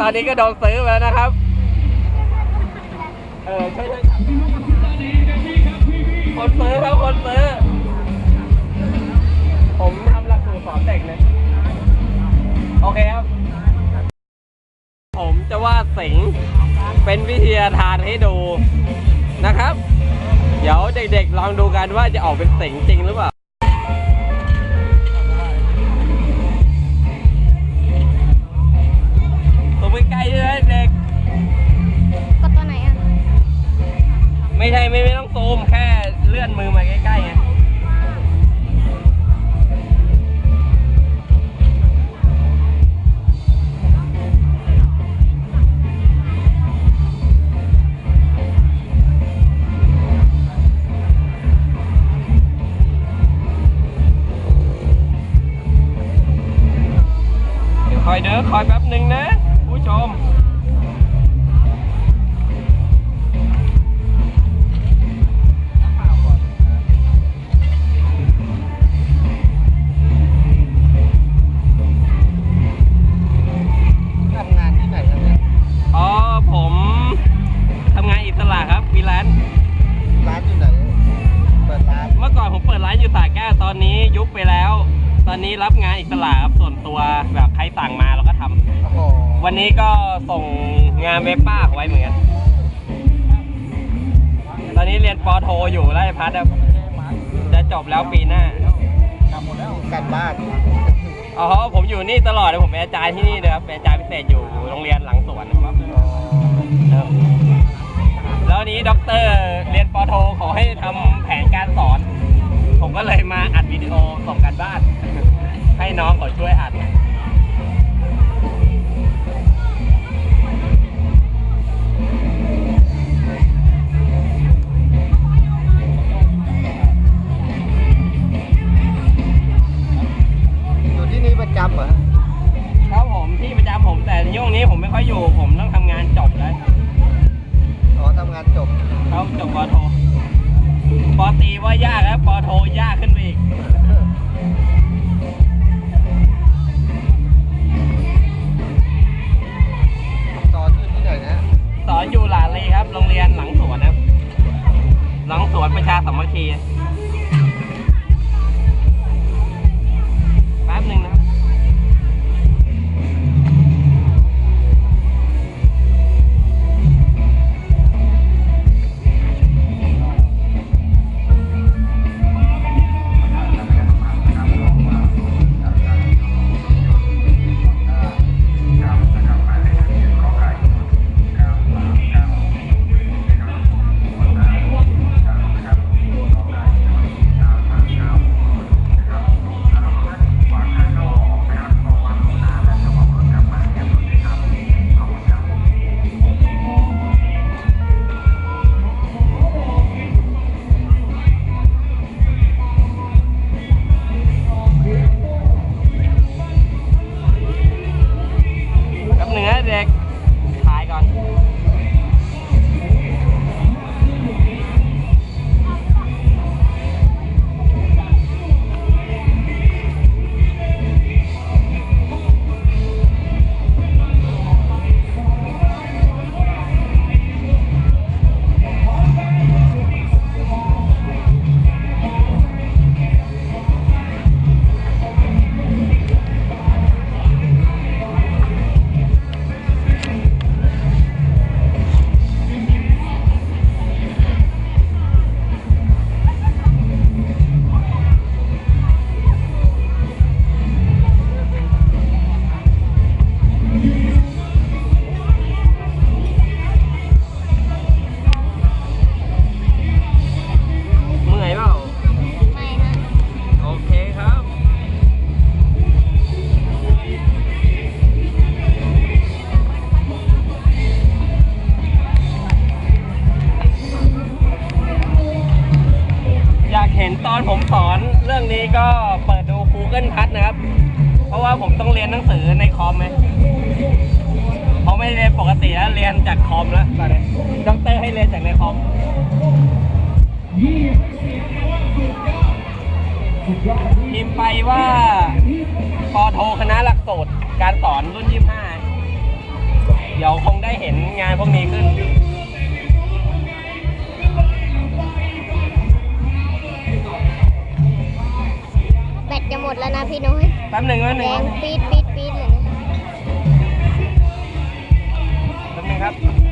ตอนนี้ก็โดนซื้อแล้วนะครับ เออช่วยช่วยขับคนซื้อครับคนซื้อ ผมทำหลักสูตรสอนเด็กเลย โอเคครับ ผมจะวาดสิงเป็นวิทยาทานให้ดูนะครับ เดี๋ยวเด็กๆลองดูกันว่าจะออกเป็นสิงจริงหรือเปล่า อยเด้อคอยแป๊บหนึ่งนะ ผู้ชมทำงานที่ไหนครับเนี่ยอ๋อผมทำงานอิสระครับฟรีแลนซ์ร้านอยู่ไหน เปิดร้าน เมื่อก่อนผมเปิดร้านอยู่สาแก้วตอนนี้ยุบไปแล้ว ตอนนี้รับงานอิสระครับส่วนตัวแบบใครสั่งมาเราก็ทำโอ้โหวันนี้ก็ส่งงานเวบป้าไว้เหมือนกันตอนนี้เรียนปอโทอยู่ราชพัฒน์ครับจะจบแล้วปีหน้าการบ้านอ๋อผมอยู่นี่ตลอดเลยผมเป็นอาจารย์ที่นี่เลยครับเป็นอาจารย์พิเศษอยู่โรงเรียนหลังสวนนะครับ ครับแล้ววันนี้ด็อกเตอร์เรียนปอโทขอให้ทำแผนการสอน ผมก็เลยมาอัดวิดีโอส่งกันบ้าน ให้น้องเขาช่วยอัด ปอตีว่ายากแล้วปอโทยากขึ้นไปอีก ก็เปิดดู Google พัดนะครับ เพราะว่าผมต้องเรียนหนังสือในคอมไหมเขาไม่เรียนปกติแล้วเรียนจากคอมแล้วตอนนี้ด็อกเตอร์ให้เรียนจากในคอมพิมพ์ไปว่าปอโทคณะหลักสูตรการสอนรุ่น 25 เดี๋ยวคงได้เห็นงานพวกนี้ขึ้น นะพี่นุ้ยแป๊บหนึ่งแป๊บหแดนึ่งงปี๊ดปี๊ดปี๊ดเลยนะ แป๊บหนึ่งครับ